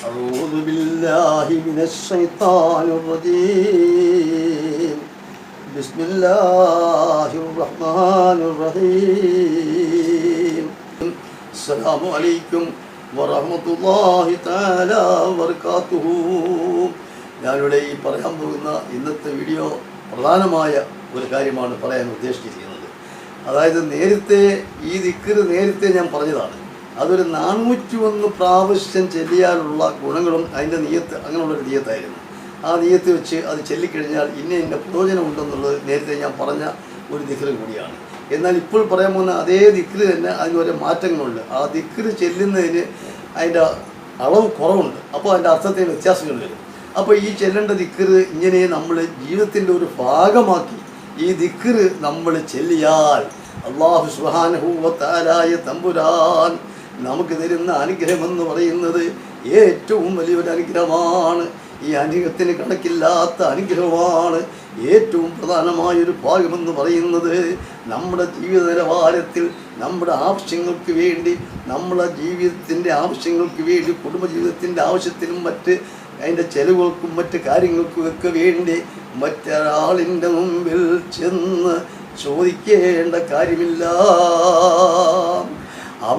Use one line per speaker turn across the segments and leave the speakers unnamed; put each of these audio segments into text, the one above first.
أعوذ بالله من الشيطان الرجيم بسم الله الرحمن الرحيم السلام عليكم ورحمة الله تعالى وبركاته ഞാനിവിടെ ഈ പറയാൻ പോകുന്ന ഇന്നത്തെ വീഡിയോ പ്രധാനമായ ഒരു കാര്യമാണ് പറയാൻ ഉദ്ദേശിച്ചിരിക്കുന്നത് അതായത് നേരത്തെ ഈ ദിക്കറ് നേരത്തെ ഞാൻ പറഞ്ഞതാണ് അതൊരു നാനൂറ്റി ഒന്ന് പ്രാവശ്യം ചെല്ലിയാലുള്ള ഗുണങ്ങളും അതിന്റെ നീയത്ത് അങ്ങനെയുള്ളൊരു നീയത്തായിരുന്നു. ആ നീയത്ത് വെച്ച് അത് ചെല്ലിക്കഴിഞ്ഞാൽ ഇന്ന ഇന്ന പ്രയോജനം ഉണ്ടെന്നുള്ളത് നേരത്തെ ഞാൻ പറഞ്ഞ ഒരു ദിക്കറ് കൂടിയാണ്. എന്നാൽ ഇപ്പോൾ പറയാൻ പോകുന്ന അതേ ദിക്കറ് തന്നെ അതിന് ഓരോ മാറ്റങ്ങളുണ്ട്. ആ ദിക്കറ് ചെല്ലുന്നതിന് അതിന്റെ അളവ് കുറവുണ്ട്. അപ്പോൾ അതിന്റെ അർത്ഥത്തിന് വ്യത്യാസങ്ങൾ വരും. അപ്പോൾ ഈ ചെല്ലേണ്ട ദിക്കിർ ഇങ്ങനെ നമ്മൾ ജീവിതത്തിന്റെ ഒരു ഭാഗമാക്കി ഈ ദിക്കിർ നമ്മൾ ചെല്ലിയാൽ അള്ളാഹു സുഹാനുഭൂവത്താലായ തമ്പുരാൻ നമുക്ക് തരുന്ന അനുഗ്രഹം എന്ന് പറയുന്നത് ഏറ്റവും വലിയൊരു അനുഗ്രഹമാണ്. ഈ അനുഗ്രഹത്തിന് കണക്കില്ലാത്ത അനുഗ്രഹമാണ്. ഏറ്റവും പ്രധാനമായൊരു ഭാഗമെന്ന് പറയുന്നത് നമ്മുടെ ജീവിത നിലവാരത്തിൽ നമ്മുടെ ആവശ്യങ്ങൾക്ക് വേണ്ടി നമ്മുടെ ജീവിതത്തിന്റെ ആവശ്യങ്ങൾക്ക് വേണ്ടി കുടുംബജീവിതത്തിന്റെ ആവശ്യത്തിനും മറ്റ് അതിന്റെ ചെലവുകൾക്കും മറ്റ് കാര്യങ്ങൾക്കും ഒക്കെ വേണ്ടി മറ്റൊരാളിന്റെ മുമ്പിൽ ചെന്ന് ചോദിക്കേണ്ട കാര്യമില്ല.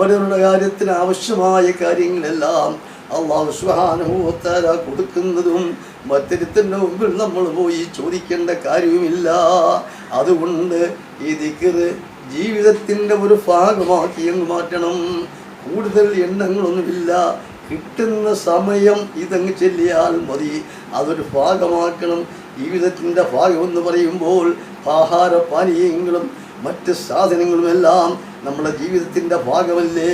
അവരവരുടെ കാര്യത്തിന് ആവശ്യമായ കാര്യങ്ങളെല്ലാം അള്ളാഹു സുഹാനുഭവത്താര കൊടുക്കുന്നതും മറ്റൊരുത്തിന്റെ മുമ്പിൽ നമ്മൾ പോയി ചോദിക്കേണ്ട കാര്യവുമില്ല. അതുകൊണ്ട് ഈ ദിക്കറ് ജീവിതത്തിന്റെ ഒരു ഭാഗമാക്കി അങ്ങ് മാറ്റണം. കൂടുതൽ എണ്ണങ്ങളൊന്നുമില്ല. കിട്ടുന്ന സമയം ഇതങ്ങ് ചെല്ലിയാൽ മതി. അതൊരു ഭാഗമാക്കണം. ജീവിതത്തിന്റെ ഭാഗമെന്ന് പറയുമ്പോൾ ആഹാര പാനീയങ്ങളും മറ്റ് സാധനങ്ങളുമെല്ലാം നമ്മുടെ ജീവിതത്തിന്റെ ഭാഗമല്ലേ?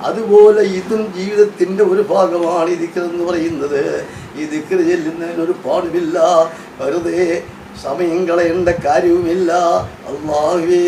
അതുപോലെ ഇതും ജീവിതത്തിന്റെ ഒരു ഭാഗമാണ് ഈ ദിക്കർ എന്ന് പറയുന്നത് ഈ ദിക്കർ ചെല്ലുന്നതിനൊരു പാടുമില്ല. വെറുതെ സമയം കളയേണ്ട കാര്യവുമില്ല. അള്ളാഹുവേ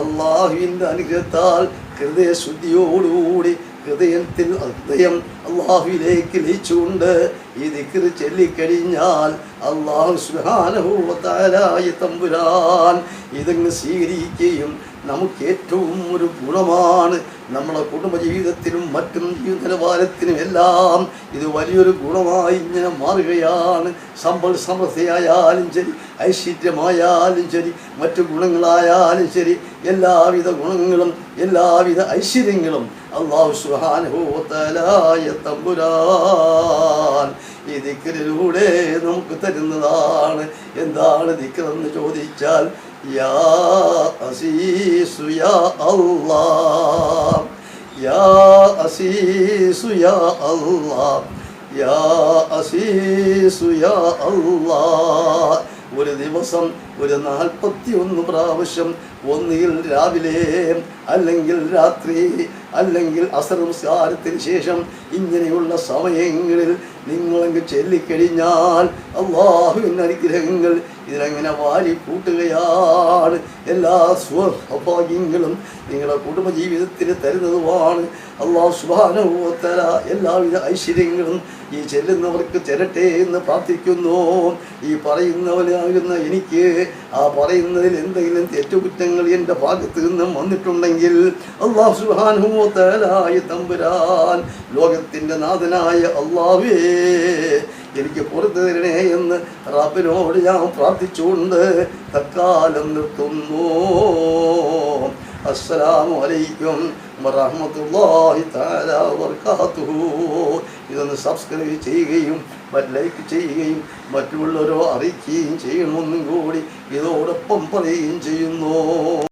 അള്ളാഹുവിന്റെ അനുഗ്രഹത്താൽ ഹൃദയശുദ്ധിയോടുകൂടി ഹൃദയത്തിൽ ഹൃദയം അള്ളാഹുവിലേക്ക് ലയിച്ചുകൊണ്ട് ഈ ദിക്കറ് ചൊല്ലിക്കഴിഞ്ഞാൽ അള്ളാഹു സുഹാനുഭവത്താരായ തമ്പുരാൻ ഇതങ്ങ് സ്വീകരിക്കുകയും നമുക്ക് ഏറ്റവും ഒരു ഗുണമാണ് നമ്മളെ കുടുംബജീവിതത്തിനും മറ്റും ജീവിത നിലവാരത്തിനും എല്ലാം ഇത് വലിയൊരു ഗുണമായി ഇങ്ങനെ മാറുകയാണ്. സമ്പൽ സമൃദ്ധിയായാലും ശരി ഐശ്വര്യമായാലും ശരി മറ്റു ഗുണങ്ങളായാലും ശരി എല്ലാവിധ ഗുണങ്ങളും എല്ലാവിധ ഐശ്വര്യങ്ങളും അള്ളാഹു സുഹാനുഭൂത്തലായ തമ്പുരാൻ ഈ ദിക്കറിലൂടെ നമുക്ക് തരുന്നതാണ്. എന്താണ് ദിക്കറെന്ന് ചോദിച്ചാൽ യാ യാ യാ യാ യാ യാ ഒരു ദിവസം ഒരു നാൽപ്പത്തി ഒന്ന് പ്രാവശ്യം ഒന്നുകിൽ രാവിലെ അല്ലെങ്കിൽ രാത്രി അല്ലെങ്കിൽ അസർ നമസ്കാരത്തിന് ശേഷം ഇങ്ങനെയുള്ള സമയങ്ങളിൽ നിങ്ങളങ്ങ് ചൊല്ലിക്കഴിഞ്ഞാൽ അള്ളാഹുവിന്റെ അനുഗ്രഹങ്ങൾ ഇതിലങ്ങനെ വാരി കൂട്ടുകയാണ് എല്ലാ സ്വഭാഗ്യങ്ങളും നിങ്ങളുടെ കുടുംബ കുടുംബജീവിതത്തിന് തരുന്നതുമാണ്. അള്ളാഹു സുബാനുഭവത്തല എല്ലാവിധ ഐശ്വര്യങ്ങളും ഈ ചെല്ലുന്നവർക്ക് തരട്ടെ എന്ന് പ്രാർത്ഥിക്കുന്നു. ഈ പറയുന്നവരാകുന്ന എനിക്ക് ആ പറയുന്നതിൽ എന്തെങ്കിലും തെറ്റുകുറ്റങ്ങൾ എന്റെ ഭാഗത്ത് നിന്നും വന്നിട്ടുണ്ടെങ്കിൽ അള്ളാഹു സുബാനുഭവത്തലായ തമ്പുരാൻ ലോകത്തിന്റെ നാഥനായ അള്ളാഹുവേ എനിക്ക് പുറത്തു തരണേ എന്ന് റബ്ബിനോട് ഞാൻ പ്രാർത്ഥിച്ചുകൊണ്ട് തക്കാലം നിർത്തുന്നു. അസ്സലാമു അലൈക്കും വറഹ്മത്തുള്ളാഹി തആല വബറകാതുഹു ഇതൊന്ന് സബ്സ്ക്രൈബ് ചെയ്യുകയും ലൈക്ക് ചെയ്യുകയും മറ്റുള്ളവരോ അറിയിക്കുകയും ചെയ്യണമെന്നും കൂടി ഇതോടൊപ്പം പറയുകയും ചെയ്യുന്നു.